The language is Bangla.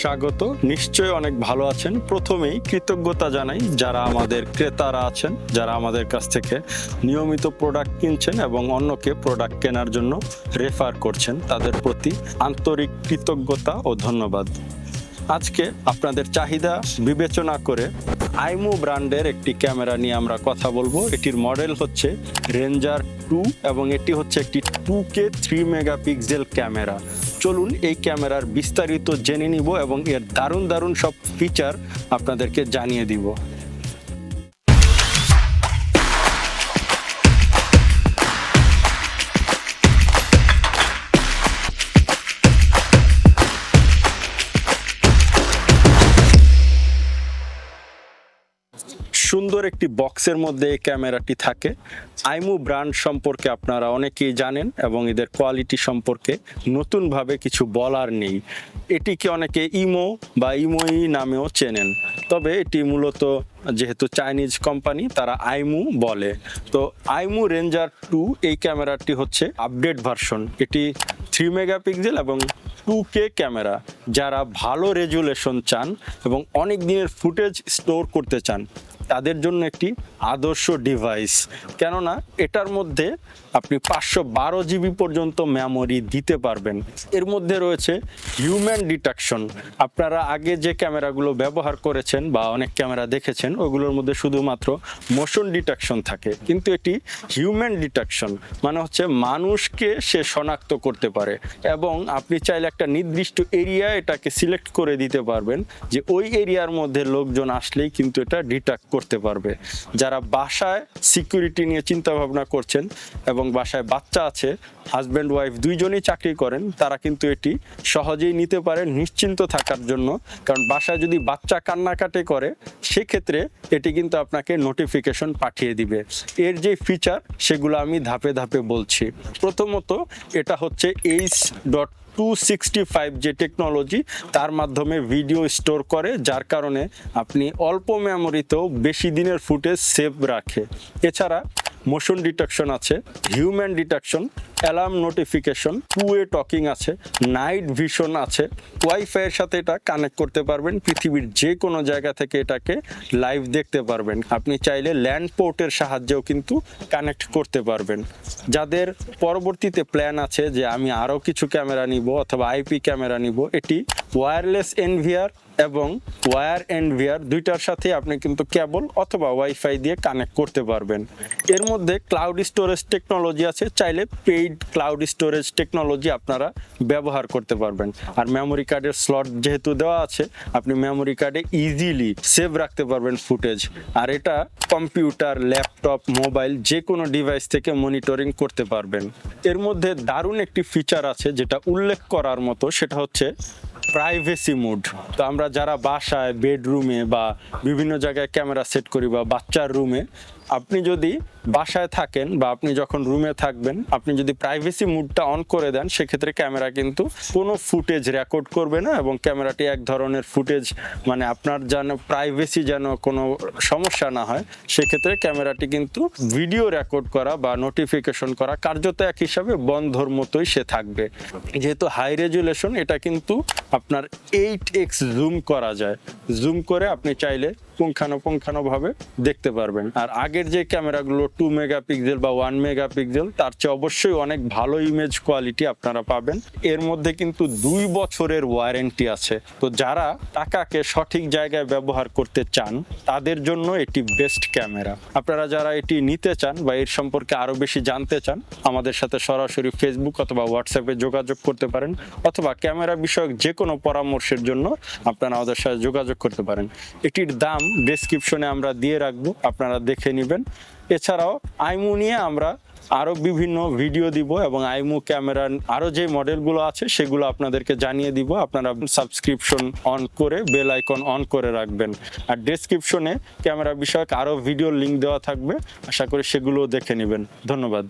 স্বাগত। নিশ্চয় অনেক ভালো আছেন। প্রথমেই কৃতজ্ঞতা জানাই যারা আমাদের ক্রেতারা আছেন, যারা আমাদের কাছ থেকে নিয়মিত প্রোডাক্ট কিনছেন এবং অন্যকে প্রোডাক্ট কেনার জন্য রেফার করছেন, তাদের প্রতি আন্তরিক কৃতজ্ঞতা ও ধন্যবাদ। আজকে আপনাদের চাহিদা বিবেচনা করে আইমো ব্র্যান্ডের একটি ক্যামেরা নিয়ে আমরা কথা বলব। এটির মডেল হচ্ছে রেঞ্জার টু এবং এটি হচ্ছে একটি two K three megapixel camera. চলুন এই ক্যামেরার বিস্তারিত জেনে নিব এবং এর দারুণ দারুণ সব ফিচার আপনাদেরকে জানিয়ে দিব। সুন্দর একটি বক্সের মধ্যে এই ক্যামেরাটি থাকে। আইমু ব্র্যান্ড সম্পর্কে আপনারা অনেকেই জানেন এবং এদের কোয়ালিটি সম্পর্কে নতুনভাবে কিছু বলার নেই। এটিকে অনেকে ইমো বা ইমোই নামেও চেনেন। তবে এটি মূলত যেহেতু চাইনিজ কোম্পানি, তারা আইমু বলে। তো আইমু রেঞ্জার টু এই ক্যামেরাটি হচ্ছে আপডেট ভার্সন। এটি থ্রি মেগাপিক্সেল এবং টু কে ক্যামেরা। যারা ভালো রেজুলেশন চান এবং অনেক দিনের ফুটেজ স্টোর করতে চান, তাদের জন্য একটি আদর্শ ডিভাইস। কেননা, এটার মধ্যে আপনি পাঁচশো বারো জিবি পর্যন্ত মেমোরি দিতে পারবেন। এর মধ্যে রয়েছে হিউম্যান ডিটেকশন। আপনারা আগে যে ক্যামেরাগুলো ব্যবহার করেছেন বা অনেক ক্যামেরা দেখেছেন, ওগুলোর মধ্যে শুধুমাত্র মোশন ডিটেকশন থাকে। কিন্তু এটি হিউম্যান ডিটেকশন মানে হচ্ছে মানুষকে সে শনাক্ত করতে পারে। এবং আপনি চাইলে একটা নির্দিষ্ট এরিয়া এটাকে সিলেক্ট করে দিতে পারবেন যে ওই এরিয়ার মধ্যে লোকজন আসলেই কিন্তু এটা ডিটেক্ট করতে পারবে। যারা বাসায় সিকিউরিটি নিয়ে চিন্তা ভাবনা করছেন এবং বাসায় বাচ্চা আছে হাজব্যান্ড ওয়াইফ দুইজনই চাকরি করেন, তারা কিন্তু এটি সহজেই নিতে পারে, নিশ্চিন্ত থাকার জন্য। কারণ বাসায় যদি বাচ্চা কান্নাকাটি করে, সেক্ষেত্রে এটি কিন্তু আপনাকে নোটিফিকেশন পাঠিয়ে দিবে। এর যে ফিচার সেগুলো আমি ধাপে ধাপে বলছি। প্রথমত এটা হচ্ছে H dot two sixty five যে টেকনোলজি তার মাধ্যমে ভিডিও স্টোর করে, যার কারণে আপনি অল্প মেমোরিতেও বেশি দিনের ফুটেজ সেভ রাখে। এছাড়া মোশন ডিটেকশন আছে, human detection, alarm notification two way talking আছে, নাইট ভিশন আছে। ওয়াইফাইয়ের সাথে এটা কানেক্ট করতে পারবেন, পৃথিবীর যে কোনো জায়গা থেকে এটাকে লাইভ দেখতে পারবেন। আপনি চাইলে ল্যান্ড পোর্টের সাহায্যেও কিন্তু কানেক্ট করতে পারবেন। যাদের পরবর্তীতে প্ল্যান আছে যে আমি আরও কিছু ক্যামেরা নিব অথবা আইপি ক্যামেরা নিব, এটি ওয়্যারলেস এনভিআর এবং ওয়্যার এনভিআর দুইটার সাথে আপনি কিন্তু কেবল অথবা ওয়াইফাই দিয়ে কানেক্ট করতে পারবেন। এর মধ্যে ক্লাউড স্টোরেজ টেকনোলজি আছে, চাইলে পেইড ক্লাউড স্টোরেজ টেকনোলজি আপনারা ব্যবহার করতে পারবেন। আর মেমোরি কার্ডের স্লট যেহেতু দেওয়া আছে, আপনি মেমোরি কার্ডে ইজিলি সেভ রাখতে পারবেন ফুটেজ আর এটা কম্পিউটার ল্যাপটপ মোবাইল যে কোনো ডিভাইস থেকে মনিটরিং করতে পারবেন। এর মধ্যে দারুণ একটি ফিচার আছে যেটা উল্লেখ করার মতো, সেটা হচ্ছে প্রাইভেসি মুড তো আমরা যারা বাসায় বেডরুমে বা বিভিন্ন জায়গায় ক্যামেরা সেট করি বা বাচ্চার রুমে আপনি যদি বাসায় থাকেন বা আপনি যখন রুমে থাকবেন, আপনি যদি প্রাইভেসি মুডটা অন করে দেন, সেক্ষেত্রে ক্যামেরা কিন্তু কোনো ফুটেজ রেকর্ড করবে না এবং ক্যামেরাটি এক ধরনের ফুটেজ মানে আপনার যেন প্রাইভেসি যেন কোনো সমস্যা না হয়, সেক্ষেত্রে ক্যামেরাটি কিন্তু ভিডিও রেকর্ড করা বা নোটিফিকেশন করা কার্যত এক হিসাবে বন্ধর মতোই সে থাকবে। যেহেতু হাই রেজুলেশন এটা কিন্তু আপনার এইট এক্স জুম করা যায়। জুম করে আপনি চাইলে পুঙ্খানুপুঙ্খানুভাবে দেখতে পারবেন। আর আগের যে ক্যামেরাগুলো টু মেগাপিক্সেল বা ওয়ান মেগাপিক্সেল তার চেয়ে অবশ্যই অনেক ভালো ইমেজ কোয়ালিটি আপনারা পাবেন। এর মধ্যে কিন্তু দুই বছরের ওয়ারেন্টি আছে। তো যারা টাকাকে সঠিক জায়গায় ব্যবহার করতে চান, তাদের জন্য এটি বেস্ট ক্যামেরা আপনারা যারা এটি নিতে চান বা এর সম্পর্কে আরও বেশি জানতে চান, আমাদের সাথে সরাসরি ফেসবুক অথবা হোয়াটসঅ্যাপে যোগাযোগ করতে পারেন, অথবা ক্যামেরা বিষয়ক যে কোনো পরামর্শের জন্য আপনারা আমাদের সাথে যোগাযোগ করতে পারেন। এটির দাম ডেসক্রিপশনে আমরা দিয়ে রাখব, আপনারা দেখে নেবেন। এছাড়াও, আইমু নিয়ে আমরা আরও বিভিন্ন ভিডিও দিব এবং আইমু ক্যামেরার আরও যে মডেলগুলো আছে, সেগুলো আপনাদেরকে জানিয়ে দিব। আপনারা সাবস্ক্রিপশন অন করে বেল আইকন অন করে রাখবেন। আর ডেসক্রিপশনে ক্যামেরা বিষয়ক আরও ভিডিও লিঙ্ক দেওয়া থাকবে। আশা করি সেগুলোও দেখে নেবেন। ধন্যবাদ।